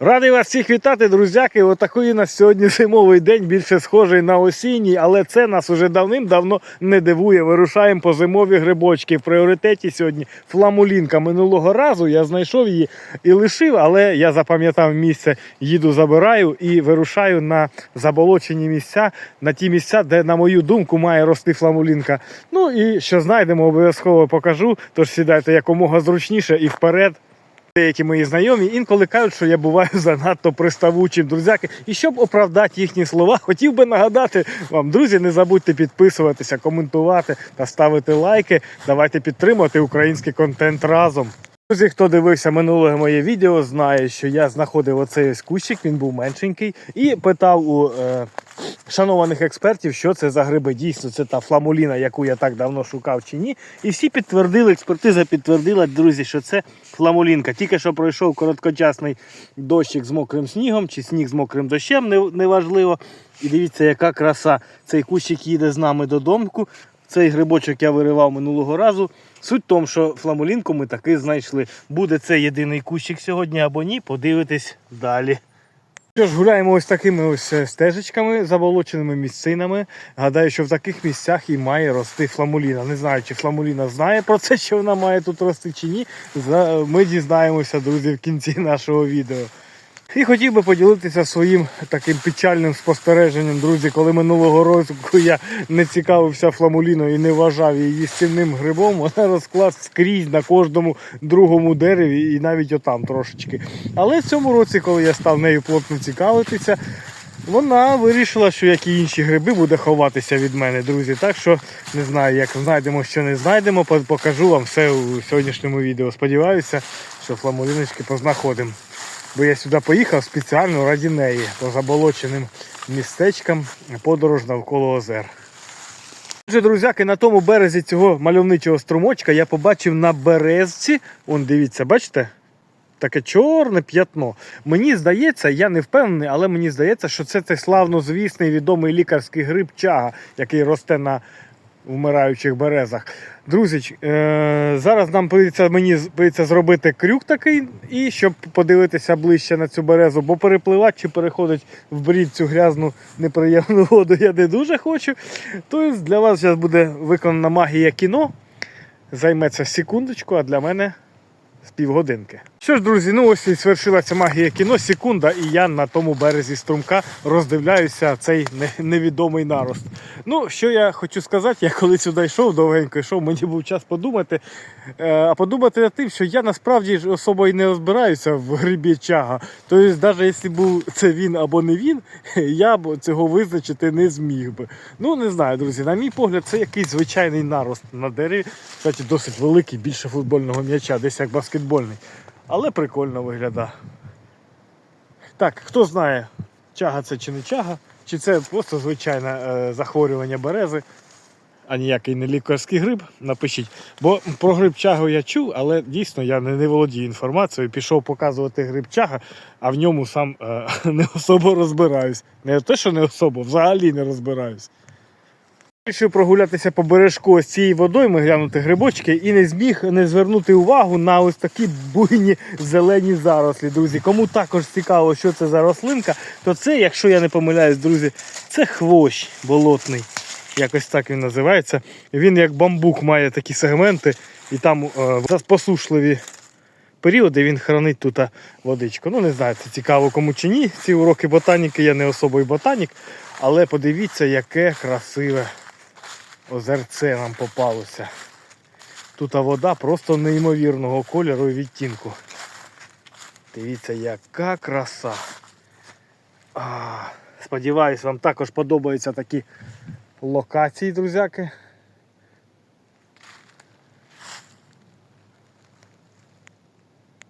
Радий вас всіх вітати, друзяки. Отакий у нас сьогодні зимовий день, більше схожий на осінній, але це нас уже давним-давно не дивує. Вирушаємо по зимові грибочки. В пріоритеті сьогодні фламулінка. Минулого разу я знайшов її і лишив, але я запам'ятав місце, їду, забираю і вирушаю на заболочені місця, на ті місця, де, на мою думку, має рости фламулінка. Ну і що знайдемо, обов'язково покажу. Тож сідайте якомога зручніше і вперед. Деякі мої знайомі інколи кажуть, що я буваю занадто приставучим, друзяки. І щоб оправдати їхні слова, хотів би нагадати вам, друзі, не забудьте підписуватися, коментувати та ставити лайки. Давайте підтримувати український контент разом. Друзі, хто дивився минуле моє відео, знає, що я знаходив оцей ось кущик, він був меншенький, і питав у е, шанованих експертів, що це за гриби. Дійсно, це та фламуліна, яку я так давно шукав чи ні. І всі підтвердили, експертиза підтвердила, друзі, що це фламулінка. Тільки що пройшов короткочасний дощик з мокрим снігом, чи сніг з мокрим дощем, неважливо. І дивіться, яка краса. Цей кущик їде з нами додому. Цей грибочок я виривав минулого разу. Суть в тому, що фламулінку ми таки знайшли. Буде це єдиний кущик сьогодні або ні, подивитись далі. Що ж, гуляємо ось такими ось е, стежечками, заболоченими місцинами. Гадаю, що в таких місцях і має рости фламуліна. Не знаю, чи фламуліна знає про це, що вона має тут рости чи ні. Ми дізнаємося, друзі, в кінці нашого відео. І хотів би поділитися своїм таким печальним спостереженням, друзі, коли минулого року я не цікавився фламуліною і не вважав її їстівним грибом, вона росла скрізь на кожному другому дереві і навіть отам трошечки. Але в цьому році, коли я став нею плотно цікавитися, вона вирішила, що як і інші гриби, буде ховатися від мене, друзі. Так що не знаю, як знайдемо, що не знайдемо, покажу вам все у сьогоднішньому відео. Сподіваюся, що фламуліночки познаходимо. Бо я сюди поїхав спеціально раді неї по заболоченим містечкам подорож навколо озер. Отже, друзяки, на тому березі цього мальовничого струмочка я побачив на березці. Он дивіться, бачите? Таке чорне п'ятно. Мені здається, я не впевнений, але мені здається, що це цей славнозвісний відомий лікарський гриб чага, який росте на вмираючих березах. Друзі, е, зараз нам прийдеться, мені прийдеться зробити крюк такий, і щоб подивитися ближче на цю березу, бо перепливати чи переходить в брід цю грязну неприємну воду я не дуже хочу. Тобто для вас зараз буде виконана магія кіно. Займеться секундочку, а для мене з півгодинки. Що ж, друзі, ну ось і свершилася магія кіно. Секунда, і я на тому березі струмка роздивляюся цей невідомий нарост. Ну, що я хочу сказати, я коли сюди йшов, довгенько йшов, мені був час подумати. Е, а подумати над тим, що я насправді ж особо і не розбираюся в грибі чага. Тобто, навіть якщо був це він або не він, я б цього визначити не зміг би. Ну, не знаю, друзі. На мій погляд, це якийсь звичайний нарост на дереві. Кстати, досить великий, більше футбольного м'яча, десь як баскетбольний. Але прикольно виглядає. Так, хто знає, чага це чи не чага, чи це просто звичайне е, захворювання берези, а ніякий не лікарський гриб, напишіть. Бо про гриб чагу я чув, але дійсно я не, не володію інформацією. Пішов показувати гриб чага, а в ньому сам е, не особо розбираюсь. Не те, що не особо, взагалі не розбираюсь. Вирішив прогулятися по бережку ось цієї водойми, глянути грибочки і не зміг не звернути увагу на ось такі буйні зелені зарослі, друзі. Кому також цікаво, що це за рослинка, то це, якщо я не помиляюсь, друзі, це хвощ болотний. Якось так він називається. Він як бамбук має такі сегменти, і там е, посушливі періоди він хранить тут водичку. Ну, не знаю, це цікаво кому чи ні. Ці уроки ботаніки, я не особий ботанік, але подивіться, яке красиве озерце нам попалося. Тут вода просто неймовірного кольору і відтінку. Дивіться, яка краса. А, сподіваюсь, вам також подобаються такі локації, друзяки.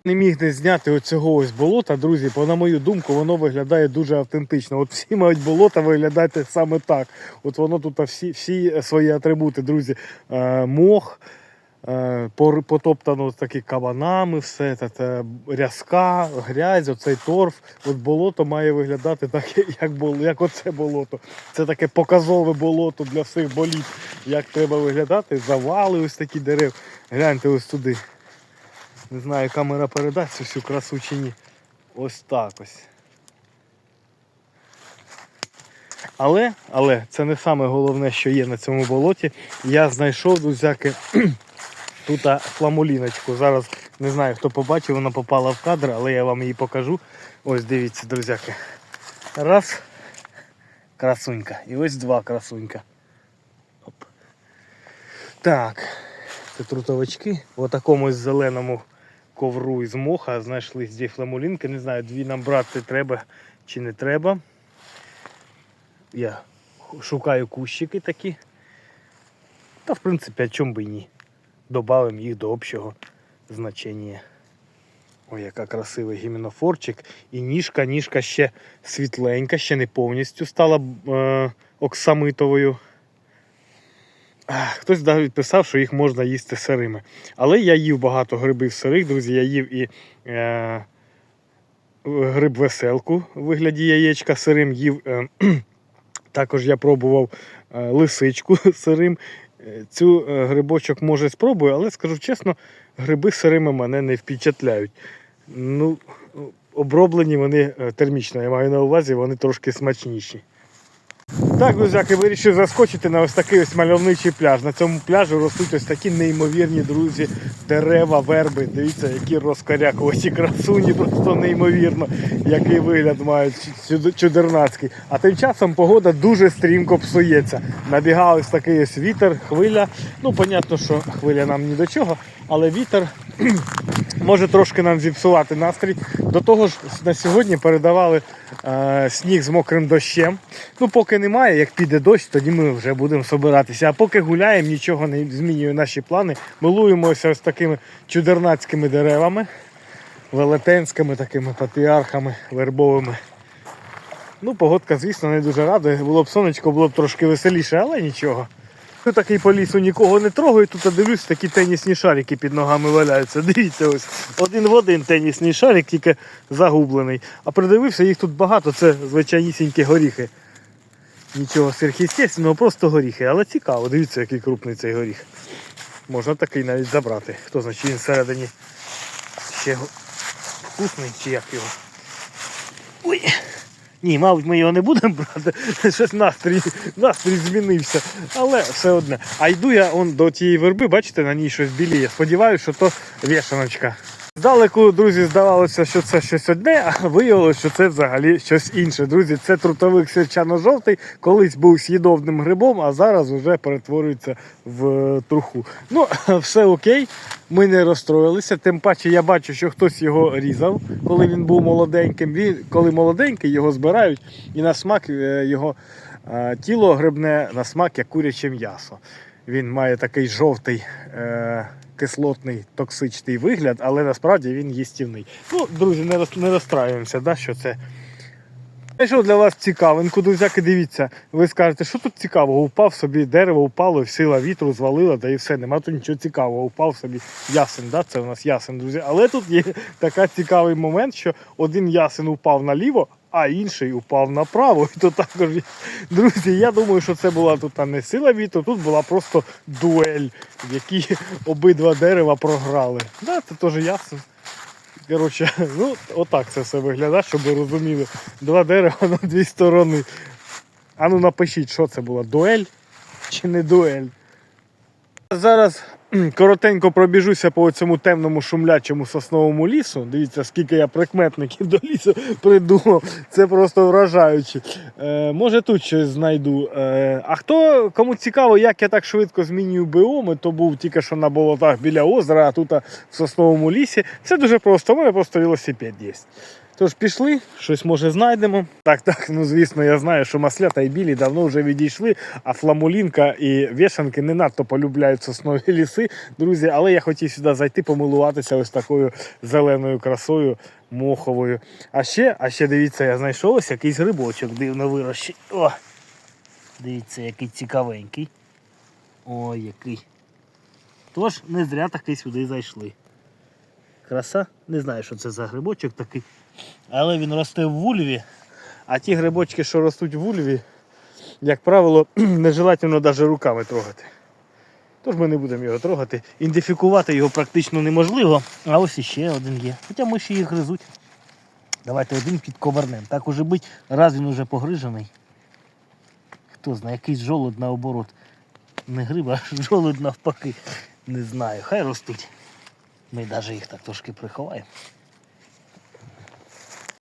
Не міг не зняти оцього ось болота, друзі, бо на мою думку, воно виглядає дуже автентично. От всі мають болота виглядати саме так. От воно тут всі, всі свої атрибути, друзі. Е, мох, е, потоптано такі кабанами, все це, рязка, грязь, оцей торф. От болото має виглядати так, як, як оце болото. Це таке показове болото для всіх боліт. Як треба виглядати, завали ось такі дерев. Гляньте ось туди. Не знаю, камера передасть цю всю красу чи ні. Ось так ось. Але, але це не саме головне, що є на цьому болоті. Я знайшов, друзяки, тут фламуліночку. Зараз не знаю, хто побачив, вона попала в кадр, але я вам її покажу. Ось дивіться, друзяки. Раз. Красунька. І ось два красунька. Оп. Так. Це трутовички. В такому зеленому ковру із моха знайшли дві фламулінки. Не знаю, дві нам брати треба чи не треба. Я шукаю кущики такі. Та в принципі, а чому би і ні. Добавимо їх до общого значення. Ой, яка красивий гіменофорчик. І ніжка, ніжка ще світленька, ще не повністю стала е, оксамитовою. Хтось писав, що їх можна їсти сирими. Але я їв багато грибів сирих, друзі. Я їв і е, гриб веселку у вигляді яєчка сирим, їв. Е, також я пробував е, лисичку сирим. Е, Цю е, грибочок може спробую, але скажу чесно, гриби сирими мене не впечатляють. Ну, оброблені вони е, термічно, я маю на увазі, вони трошки смачніші. Так, друзяки, вирішив заскочити на ось такий ось мальовничий пляж. На цьому пляжі ростуть ось такі неймовірні друзі, дерева, верби. Дивіться, які розкарякуваті красуні, просто неймовірно, який вигляд мають чудернацький. А тим часом погода дуже стрімко псується. Набігав ось такий ось вітер, хвиля. Ну, понятно, що хвиля нам ні до чого, але вітер може трошки нам зіпсувати настрій. До того ж, на сьогодні передавали е, сніг з мокрим дощем. Ну, поки немає, як піде дощ, тоді ми вже будемо собиратися. А поки гуляємо, нічого не змінює наші плани. Милуємося ось такими чудернацькими деревами, велетенськими такими патріархами вербовими. Ну, погодка, звісно, не дуже радує. Було б сонечко, було б трошки веселіше, але нічого. Тут такий по лісу нікого не трогаю, тут я дивлюсь, такі тенісні шарики під ногами валяються. Дивіться, ось один в один тенісний шарик, тільки загублений. А придивився, їх тут багато, це звичайнісінькі горіхи. Нічого сверхъестественного, просто горіхи. Але цікаво, дивіться, який крупний цей горіх. Можна такий навіть забрати. Хто знає, він всередині ще вкусний, чи як його. Ой. Ні, мабуть, ми його не будемо брати. Щось настрій, настрій змінився. Але все одне. А йду я он до тієї верби, бачите, на ній щось біліє. Сподіваюся, що то вішаночка. Здалеку, друзі, здавалося, що це щось одне, а виявилося, що це взагалі щось інше. Друзі, це трутовик сірчано-жовтий, колись був с'їдовним грибом, а зараз вже перетворюється в е, труху. Ну, все окей, ми не розстроїлися. Тим паче я бачу, що хтось його різав, коли він був молоденьким. Він, коли молоденький, його збирають і на смак е, його е, тіло грибне на смак як куряче м'ясо. Він має такий жовтий. Е, Кислотний токсичний вигляд, але насправді він їстівний. Ну, друзі, не, роз, не розстраюємося, да, що це. Знайшов для вас цікавинку, друзяки, дивіться. Ви скажете, що тут цікавого? Упав собі, дерево упало, сила вітру звалила, та і все, нема тут нічого цікавого. Упав собі ясен, да? це у нас ясен, друзі. Але тут є такий цікавий момент, що один ясен упав наліво, а інший упав направо. І то також, друзі, я думаю, що це була тут не сила вітру, тут була просто дуель, в якій обидва дерева програли. Да, це теж ясен. Коротше, ну отак це все виглядає, щоб ви розуміли. Два дерева на дві сторони. А ну напишіть, що це була? Дуель чи не дуель? Зараз коротенько пробіжуся по цьому темному шумлячому сосновому лісу. Дивіться, скільки я прикметників до лісу придумав. Це просто вражаюче. Е, може тут щось знайду. Е, а хто кому цікаво, як я так швидко змінюю біоми, то був тільки що на болотах біля озера, а тут в сосновому лісі. Це дуже просто. У мене просто велосипед є. Тож пішли, щось може знайдемо. Так, так, ну звісно, я знаю, що маслята і білі давно вже відійшли, а фламулінка і вішанки не надто полюбляють соснові ліси, друзі. Але я хотів сюди зайти, помилуватися ось такою зеленою красою моховою. А ще, а ще дивіться, я знайшов ось якийсь грибочок дивно вирощений. О! Дивіться, який цікавенький. Ой, який. Тож не зря таки сюди зайшли. Краса, не знаю, що це за грибочок такий. Але він росте в вульві. А ті грибочки, що ростуть в вульві, як правило, нежелательно навіть руками трогати. Тож ми не будемо його трогати. Ідентифікувати його практично неможливо. А ось іще один є. Хоча миші їх гризуть. Давайте один підковернем. Так уже бить, раз він уже погрижений. Хто знає, якийсь жолуд наоборот. Не гриб, а жолуд навпаки. Не знаю. Хай ростуть. Ми навіть їх так трошки приховаємо.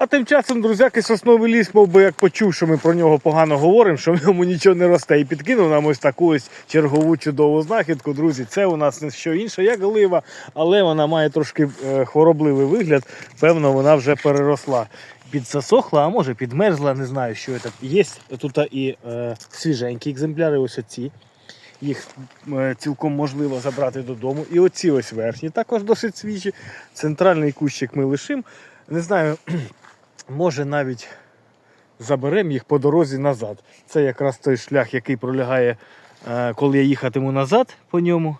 А тим часом, друзяки, сосновий ліс, мов би, як почув, що ми про нього погано говоримо, що в ньому нічого не росте, і підкинув нам ось таку ось чергову чудову знахідку. Друзі, це у нас не що інше, як глива, але вона має трошки е, хворобливий вигляд. Певно, вона вже переросла. Підзасохла, а може підмерзла, не знаю, що це. Є тут і е, свіженькі екземпляри, ось оці. Їх е, цілком можливо забрати додому. І оці ось верхні, також досить свіжі. Центральний кущик ми лишимо. Не знаю, може навіть заберемо їх по дорозі назад. Це якраз той шлях, який пролягає, е, коли я їхатиму назад по ньому.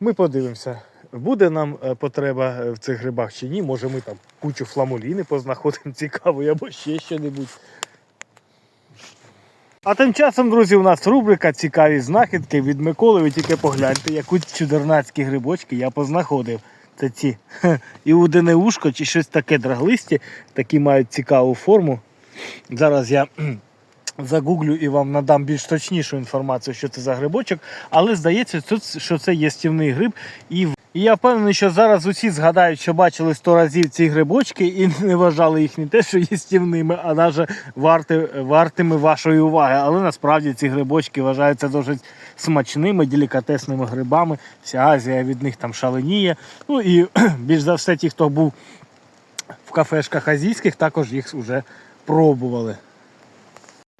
Ми подивимося, буде нам е, потреба е, в цих грибах чи ні. Може ми там кучу фламуліни познаходимо цікавої або ще що-небудь. А тим часом, друзі, у нас рубрика Цікаві знахідки від Миколи. Ви тільки погляньте, яку чудернацькі грибочки я познаходив. Це ці хе, іудине ушко чи щось таке драглисті, такі мають цікаву форму. Зараз я загуглю і вам надам більш точнішу інформацію, що це за грибочок. Але здається, що це єстівний гриб. І, і я впевнений, що зараз усі згадають, що бачили сто разів ці грибочки і не вважали їх не те, що єстівними, а навіть варти, вартими вашої уваги. Але насправді ці грибочки вважаються досить смачними, делікатесними грибами. Вся Азія від них там шаленіє. Ну і більш за все, ті, хто був в кафешках азійських, також їх вже пробували.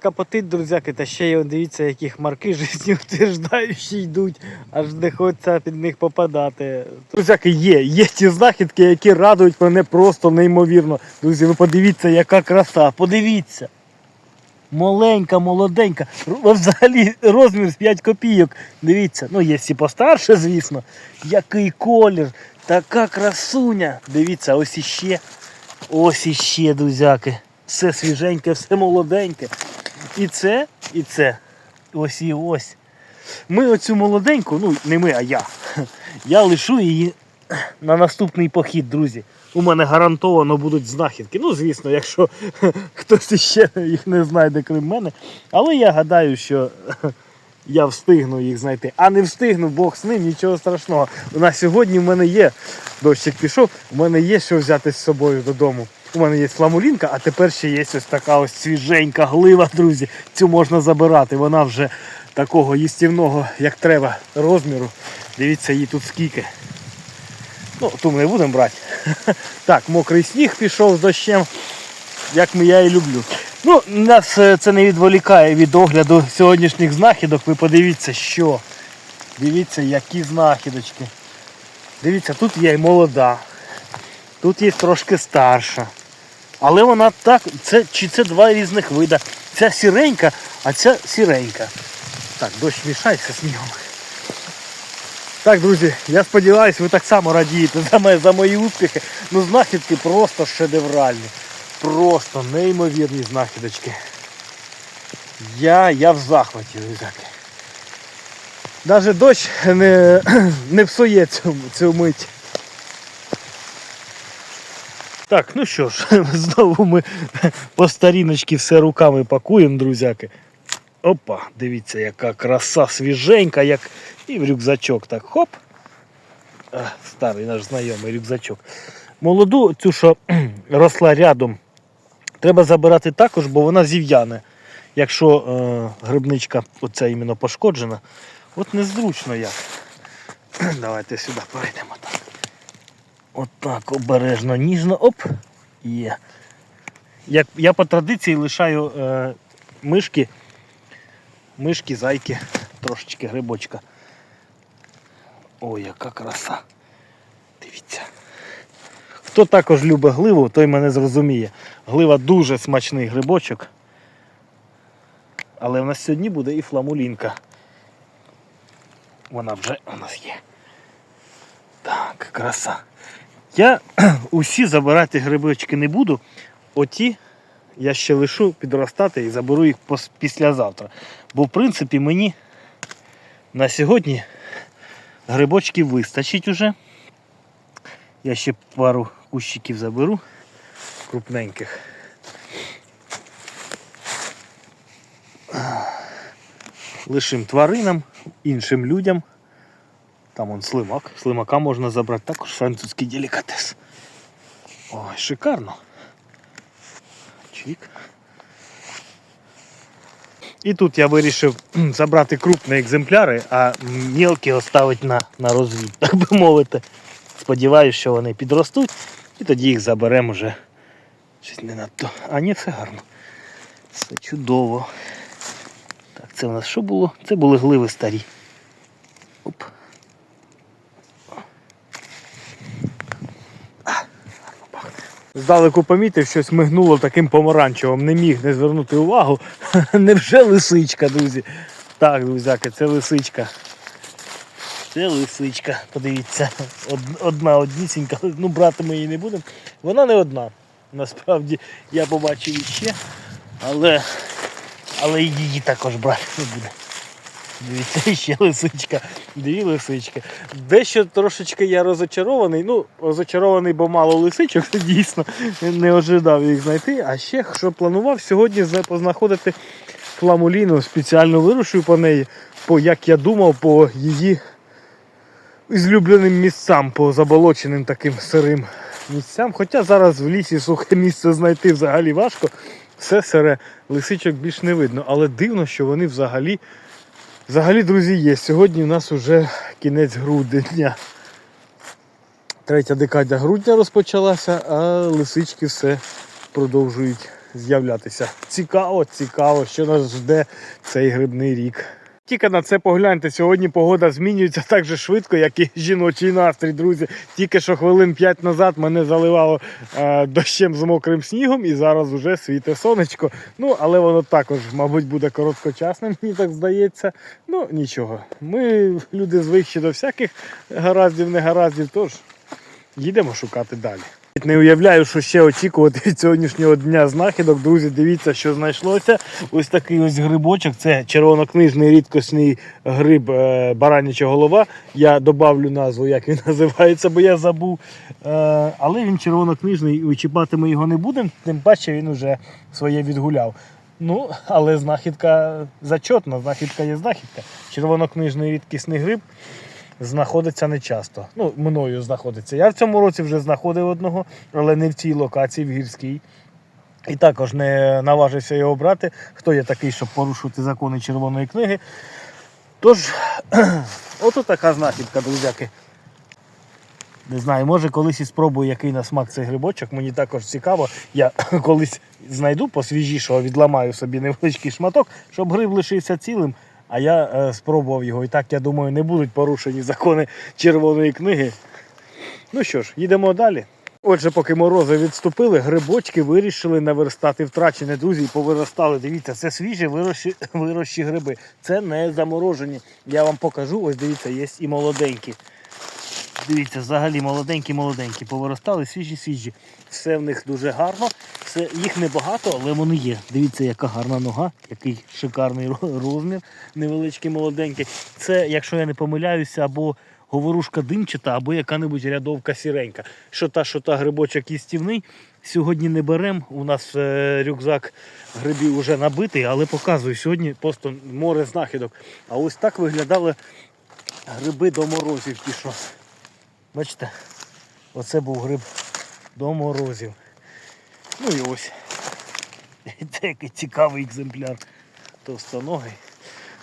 Капотить, друзяки, та ще й дивіться, які хмарки життєутверждаючі йдуть, аж не хочеться під них попадати. Друзяки, є, є ті знахідки, які радують мене просто неймовірно. Друзі, ви подивіться, яка краса, подивіться. Маленька, молоденька. Взагалі розмір з 5 копійок. Дивіться, ну є всі постарше, звісно. Який колір, така красуня. Дивіться, ось іще. Ось іще, друзяки. Все свіженьке, все молоденьке. І це, і це. Ось і ось. Ми оцю молоденьку, ну не ми, а я. Я лишу її на наступний похід, друзі. У мене гарантовано будуть знахідки. Ну, звісно, якщо хтось іще їх не знайде, крім мене. Але я гадаю, що я встигну їх знайти. А не встигну, Бог з ним, нічого страшного. На сьогодні в мене є, дощик пішов, у мене є що взяти з собою додому. У мене є фламулінка, а тепер ще є ось така ось свіженька глива, друзі. Цю можна забирати. Вона вже такого їстівного, як треба, розміру. Дивіться, її тут скільки. Ну, ту ми не будемо брати. Так, мокрий сніг пішов з дощем, як ми я і люблю. Ну, нас е, це не відволікає від огляду сьогоднішніх знахідок. Ви подивіться, що. Дивіться, які знахідочки. Дивіться, тут є і молода, тут є трошки старша. Але вона так, це, чи це два різних вида. Ця сіренька, а ця сіренька. Так, дощ мішається снігом. Так, друзі, я сподіваюся, ви так само радієте за, мене, за мої успіхи. Ну, знахідки просто шедевральні. Просто неймовірні знахідочки. Я, я в захваті, друзяки. Навіть дощ не, не псує цю, цю мить. Так, ну що ж, знову ми по старіночці все руками пакуємо, друзяки. Опа, дивіться, яка краса свіженька, як і в рюкзачок. Так, хоп. Старий наш знайомий рюкзачок. Молоду, цю, що росла рядом, треба забирати також, бо вона зів'яне. Якщо е, грибничка оця іменно пошкоджена, от незручно як. Давайте сюди перейдемо так. Отак, обережно, ніжно, оп, є. Як, я по традиції лишаю е, мишки, мишки, зайки, трошечки грибочка. Ой, яка краса. Дивіться. Хто також любить гливу, той мене зрозуміє. Глива дуже смачний грибочок. Але в нас сьогодні буде і фламулінка. Вона вже у нас є. Так, краса. Я усі забирати грибочки не буду. Оті я ще лишу підростати і заберу їх післязавтра. Бо в принципі мені на сьогодні грибочків вистачить уже. Я ще пару кущиків заберу. крупненьких. Лишим тваринам, іншим людям. Там он слимак. Слимака можна забрати, також французький делікатес. Ой, шикарно. Чик. І тут я вирішив забрати крупні екземпляри, а мілкі оставити на, на розвід, так би мовити. Сподіваюсь, що вони підростуть, і тоді їх заберемо вже. Щось не надто. А ні, все гарно. Все чудово. Так, це у нас що було? Це були гливи старі. Оп. А, гарно пахне. Здалеку помітив, щось мигнуло таким помаранчевим, не міг не звернути увагу. Невже лисичка, друзі? Так, друзяки, це лисичка. Це лисичка, подивіться, Од- одна однісінька, ну брати ми її не будемо. Вона не одна. Насправді я побачив іще, але, але її також брати не буде. Дивіться, ще лисичка, дві лисички. Дещо трошечки я розочарований. Ну, розочарований, бо мало лисичок, дійсно не ожидав їх знайти. А ще що планував сьогодні познаходити фламуліну, спеціально вирушив по неї, по, як я думав, по її злюбленим місцям, по заболоченим таким сирим місцям. Хоча зараз в лісі сухе місце знайти взагалі важко. Все сире, лисичок більш не видно. Але дивно, що вони взагалі, взагалі, друзі, є. Сьогодні у нас вже кінець грудня. Третя декада грудня розпочалася, а лисички все продовжують з'являтися. Цікаво, цікаво, що нас жде цей грибний рік. Тільки на це погляньте. Сьогодні погода змінюється так же швидко, як і жіночий настрій, друзі. Тільки що хвилин 5 назад мене заливало е, дощем з мокрим снігом, і зараз вже світе сонечко. Ну, але воно також, мабуть, буде короткочасним, мені так здається. Ну, нічого. Ми люди звикші до всяких гараздів, негараздів, тож їдемо шукати далі. Не уявляю, що ще очікувати від сьогоднішнього дня знахідок. Друзі, дивіться, що знайшлося. Ось такий ось грибочок. Це червонокнижний рідкісний гриб е, бараняча голова. Я добавлю назву, як він називається, бо я забув. Е, але він червонокнижний, і чіпати ми його не будемо, тим паче він уже своє відгуляв. Ну, але знахідка зачетна, знахідка є знахідка. Червонокнижний рідкісний гриб знаходиться не часто. Ну, мною знаходиться. Я в цьому році вже знаходив одного, але не в цій локації, в гірській. І також не наважився його брати. Хто я такий, щоб порушувати закони червоної книги. Тож, ото така знахідка, друзяки. Не знаю, може колись і спробую, який на смак цей грибочок. Мені також цікаво. Я колись знайду посвіжішого, відламаю собі невеличкий шматок, щоб гриб лишився цілим. А я е, спробував його. І так, я думаю, не будуть порушені закони червоної книги. Ну що ж, їдемо далі. Отже, поки морози відступили, грибочки вирішили наверстати втрачене, друзі, і повиростали. Дивіться, це свіжі вирощі, вирощі гриби. Це не заморожені. Я вам покажу, ось дивіться, є і молоденькі. Дивіться, взагалі молоденькі-молоденькі, повиростали, свіжі-свіжі. Все в них дуже гарно. Все, їх небагато, але вони є. Дивіться, яка гарна нога, який шикарний розмір, невеличкий, молоденький. Це, якщо я не помиляюся, або говорушка димчата, або яка-небудь рядовка сіренька. Що та, що та грибочок їстівний. Сьогодні не беремо. У нас е, рюкзак грибів вже набитий, але показую, сьогодні просто море знахідок. А ось так виглядали гриби до морозів ті, що. Бачите, оце був гриб до морозів. Ну і ось. Це який цікавий екземпляр товстоногий.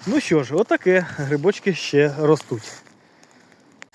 Ну що ж, отаке, грибочки ще ростуть.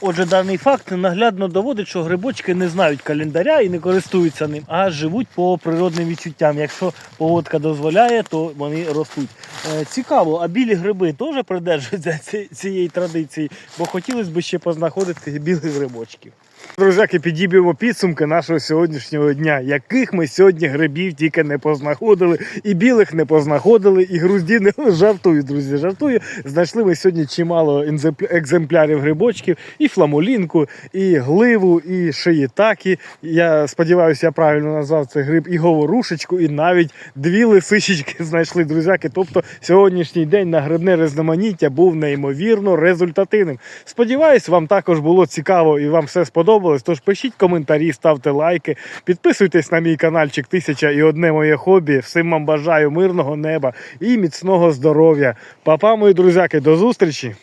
Отже, даний факт наглядно доводить, що грибочки не знають календаря і не користуються ним, а живуть по природним відчуттям. Якщо погодка дозволяє, то вони ростуть. Е, Цікаво, а білі гриби теж придержуються цієї традиції, бо хотілося б ще познаходити білих грибочків. Друзяки, підіб'ємо підсумки нашого сьогоднішнього дня, яких ми сьогодні грибів тільки не познаходили, і білих не познаходили, і грузді не жартую, друзі. Жартую. Знайшли ми сьогодні чимало екземплярів грибочків, і фламулінку, і гливу, і шиїтакі. Я сподіваюся, я правильно назвав цей гриб, і говорушечку, і навіть дві лисичечки знайшли, друзяки. Тобто сьогоднішній день на грибне різноманіття був неймовірно результативним. Сподіваюсь, вам також було цікаво і вам все сподобалось. Сподобалось, тож пишіть коментарі, ставте лайки, підписуйтесь на мій каналчик Тисяча і одне моє хобі. Всім вам бажаю мирного неба і міцного здоров'я. Папа, мої друзяки, до зустрічі!